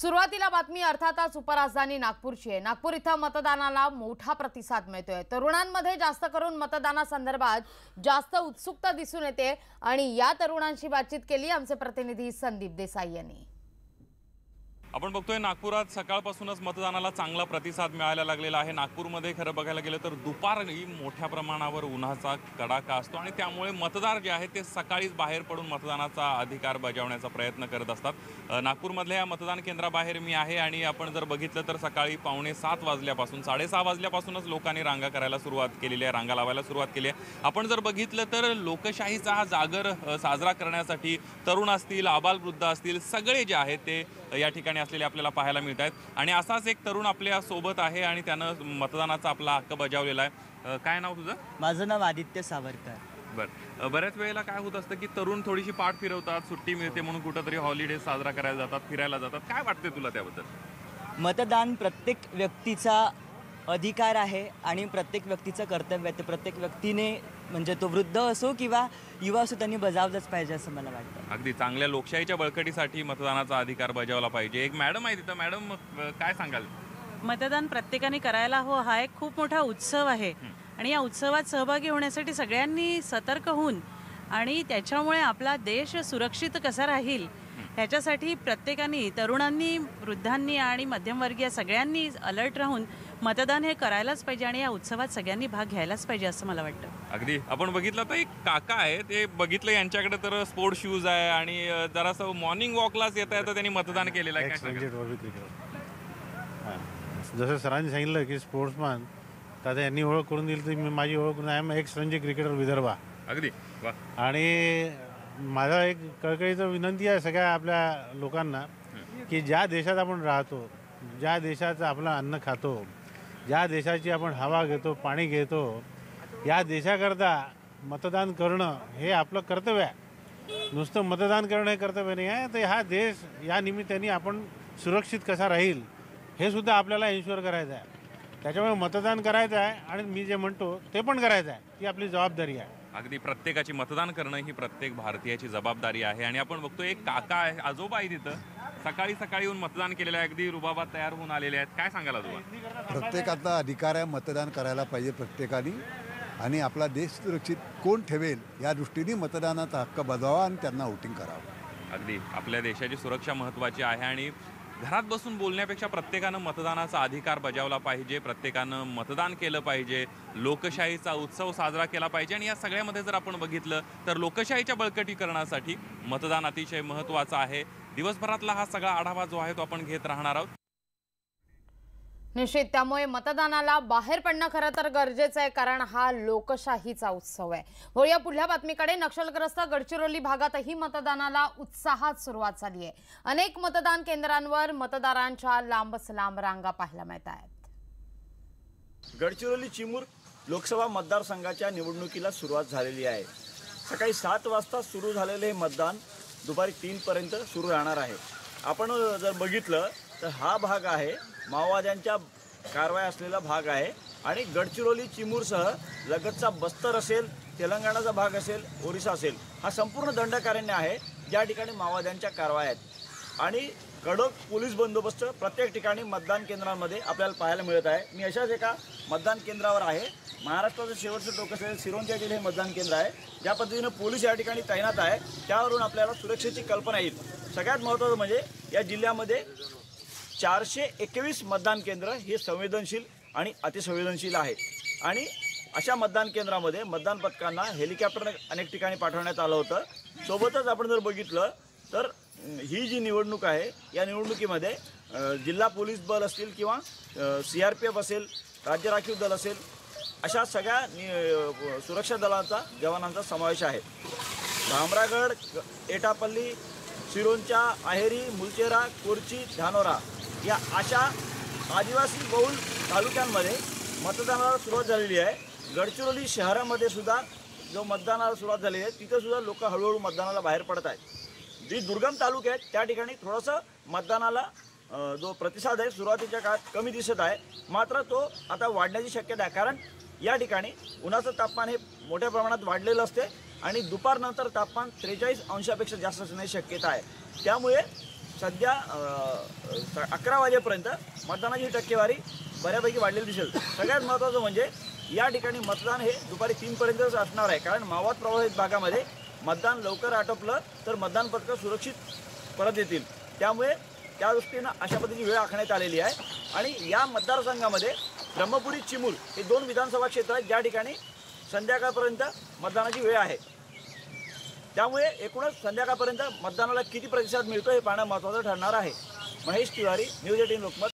सुरुवातीला बातमी अर्थातच उपराजधानी नागपूरची आहे. नागपूर इथं मतदानाला मोठा प्रतिसाद मिळतोय. तरुणांमध्ये जास्त करून मतदानासंदर्भात जास्त उत्सुकता दिसून येते आणि या तरुणांशी बातचीत केली आमचे प्रतिनिधी संदीप देसाई यांनी. आपण बघतोय नागपुरात सकाळपासूनच मतदानाला चांगला प्रतिसाद मिळायला लागलेला आहे. नागपूरमध्ये खरं बघायला गेलं तर दुपारही मोठ्या प्रमाणावर उन्हाचा कडाका असतो आणि त्यामुळे मतदार जे आहेत ते सकाळीच बाहेर पडून मतदानाचा अधिकार बजावण्याचा प्रयत्न करत असतात. नागपूरमधल्या या मतदान केंद्राबाहेर मी आहे आणि आपण जर बघितलं तर सकाळी पावणे सात वाजल्यापासून साडेसहा वाजल्यापासूनच लोकांनी रांगा करायला सुरुवात केलेली आहे रांगा लावायला सुरुवात केली आहे. आपण जर बघितलं तर लोकशाहीचा हा जागर साजरा करण्यासाठी तरुण असतील आबालवृद्ध असतील सगळे जे आहेत ते या ठिकाणी असलेले आपल्याला पाहायला मिळत आहेत. आणि असाच एक तरुण आपल्यासोबत आहे आणि त्यानं मतदानाचा आपला हक्क बजावलेला आहे. काय नाव तुझं? माझं नाव आदित्य सावरकर. बरं. बऱ्याच वेळेला काय होत असतं की तरुण थोडीशी पाठ फिरवतात सुट्टी मिळते म्हणून कुठंतरी हॉलिडे साजरा करायला जातात फिरायला जातात. काय वाटते तुला त्याबद्दल? मतदान प्रत्येक व्यक्तीचा अधिकार आहे आणि प्रत्येक व्यक्तीचं कर्तव्य आहे. ते प्रत्येक व्यक्तीने म्हणजे तो वृद्ध असो किंवा युवा असो त्यांनी बजावलंच पाहिजे असं मला वाटतं. अगदी चांगल्या लोकशाहीच्या बळकटीसाठी मतदानाचा अधिकार बजावला पाहिजे. एक मॅडम आहे तिथं. मॅडम काय सांगाल? मतदान प्रत्येकाने करायला हवं हा एक खूप मोठा उत्सव आहे. आणि या उत्सवात सहभागी होण्यासाठी सगळ्यांनी सतर्क होऊन आणि त्याच्यामुळे आपला देश सुरक्षित कसा राहील ह्याच्यासाठी प्रत्येकाने तरुणांनी वृद्धांनी आणि मध्यमवर्गीय सगळ्यांनी अलर्ट राहून मतदान हे करायलाच पाहिजे आणि या उत्सवात सगळ्यांनी भाग घ्यायलाच पाहिजे असं मला वाटतं. अगदी. आपण बघितलं तर एक काका आहे ते बघितलं यांच्याकडे तर स्पोर्ट शूज आहे आणि जरासं मॉर्निंग वॉकलाच येत आहे तर त्यांनी मतदान केलेलं आहे. हां. जसं सरांनी सांगितलं की स्पोर्ट्समॅन तर आता यांनी ओळख करून दिली तर मी माझी ओळख करून I am ex Ranji cricketer Vidarbha. अगदी. आणि माझा एक कळकळीचं विनंती आहे सगळ्या आपल्या लोकांना की ज्या देशात आपण राहतो ज्या देशाचं आपलं अन्न खातो ज्या देशाची आपण हवा घेतो पाणी घेतो या देशाकरता मतदान करणं हे आपलं कर्तव्य आहे. नुसतं मतदान करणं हे कर्तव्य नाही आहे. तर हा देश या निमित्ताने आपण सुरक्षित कसा राहील हे सुद्धा आपल्याला इन्शुअर करायचं आहे. त्याच्यामुळे मतदान करायचं आहे आणि मी जे म्हणतो ते पण करायचं आहे. ती आपली जबाबदारी आहे. अगदी प्रत्येकाची मतदान करणं ही प्रत्येक भारतीयाची जबाबदारी आहे. आणि आपण बघतो एक काका आहे आजोबा आहे तिथं. सकाळी सकाळी येऊन मतदान केलेलं आहे. अगदी रुबाबात तयार होऊन आलेले आहेत. काय सांगाल आजोबा? प्रत्येकाचा अधिकार आहे मतदान करायला पाहिजे प्रत्येकाने. आणि आपला देश सुरक्षित कोण ठेवेल या दृष्टीने मतदानाचा हक्क बजावा आणि त्यांना वोटिंग करावं. अगदी. आपल्या देशाची सुरक्षा महत्त्वाची आहे. आणि घरात बसून बोलण्यापेक्षा प्रत्येकानं मतदानाचा अधिकार बजावला पाहिजे प्रत्येकानं मतदान केलं पाहिजे लोकशाहीचा उत्सव साजरा केला पाहिजे. आणि या सगळ्यामध्ये जर आपण बघितलं तर लोकशाहीच्या बळकटीकरणासाठी मतदान अतिशय महत्त्वाचं आहे. दिवसभरातला हा सगळा आढावा जो आहे तो आपण घेत राहणार आहोत. निश्चित. त्यामुळे मतदानाला बाहेर पडणं खरं तर गरजेचं आहे कारण हा लोकशाहीचा उत्सव आहे. वळूया पुढल्या बातमीकडे. नक्षलग्रस्त गडचिरोली भागातही मतदानाला उत्साहात सुरुवात झाली आहे. अनेक मतदान केंद्रांवर मतदारांच्या लांबच लांब रांगा पाहायला मिळत आहेत. गडचिरोली चिमूर लोकसभा मतदारसंघाच्या निवडणुकीला सुरुवात झालेली आहे. सकाळी सात वाजता सुरू झालेले हे मतदान दुपारी तीनपर्यंत सुरू राहणार आहे. आपण जर बघितलं तर हा भाग आहे माओवाद्यांच्या कारवाया असलेला भाग आहे. आणि गडचिरोली चिमूरसह लगतचा बस्तर असेल तेलंगणाचा भाग असेल ओरिसा असेल हा संपूर्ण दंडकारण्य आहे. ज्या ठिकाणी माओवाद्यांच्या कारवाया आहेत. आणि कडक पोलीस बंदोबस्त प्रत्येक ठिकाणी मतदान केंद्रांमध्ये आपल्याला पाहायला मिळत आहे. मी अशाच एका मतदान केंद्रावर आहे. महाराष्ट्राचं शेवटचं टोक असेल सिरोंचा येथील हे मतदान केंद्र आहे. ज्या पद्धतीनं पोलीस या ठिकाणी तैनात आहे त्यावरून आपल्याला सुरक्षेची कल्पना येईल. सगळ्यात महत्त्वाचं म्हणजे या जिल्ह्यामध्ये चारशे एकवीस मतदान केंद्र हे संवेदनशील आणि अतिसंवेदनशील आहे आणि अशा मतदान केंद्रामध्ये मतदान पथकांना हेलिकॉप्टर अनेक ठिकाणी पाठवण्यात आलं होतं. सोबतच आपण जर बघितलं तर ही जी निवडणूक आहे या निवडणुकीमध्ये जिल्हा पोलीस बल असतील किंवा सी आर पी एफ असेल राज्य राखीव दल असेल अशा सगळ्या नि सुरक्षा दलांचा जवानांचा समावेश आहे. भामरागड एटापल्ली सिरोंचा आहेरी मुलचेरा कोरची धानोरा या अशा आदिवासी बहुल तालुक्यांमध्ये मतदानाला सुरुवात झालेली आहे. गडचिरोली शहरामध्ये सुद्धा जो मतदानाला सुरुवात झाली आहे तिथेसुद्धा लोक हळूहळू मतदानाला बाहेर पडत आहेत. जी दुर्गम तालुके आहेत त्या ठिकाणी थोडंसं मतदानाला जो प्रतिसाद आहे सुरुवातीच्या काळात कमी दिसत आहे. मात्र तो आता वाढण्याची शक्यता आहे. कारण या ठिकाणी उन्हाचं तापमान हे मोठ्या प्रमाणात वाढलेलं असते आणि दुपारनंतर तापमान त्रेचाळीस अंशापेक्षा जास्त असण्याची शक्यता आहे. त्यामुळे सध्या स- अकरा वाजेपर्यंत मतदानाची टक्केवारी बऱ्यापैकी वाढलेली दिसेल. सगळ्यात महत्त्वाचं म्हणजे या ठिकाणी मतदान हे दुपारी तीनपर्यंतच असणार आहे. कारण मावात प्रभावित भागामध्ये मतदान लवकर आटोपलं तर मतदान पथकं सुरक्षित परत येतील. त्यामुळे त्या दृष्टीनं अशा पद्धतीची वेळ आखण्यात आलेली आहे. आणि या मतदारसंघामध्ये ब्रह्मपुरी चिमूर हे दोन विधानसभा क्षेत्र आहेत. ज्या ठिकाणी संध्याकाळपर्यंत मतदानाची वेळ आहे. त्यामुळे एकूणच संध्याकाळपर्यंत मतदानाला किती प्रतिसाद मिळतो हे पाहणं महत्त्वाचं ठरणार आहे. Mahesh Tiwari news eighteen Lokmat.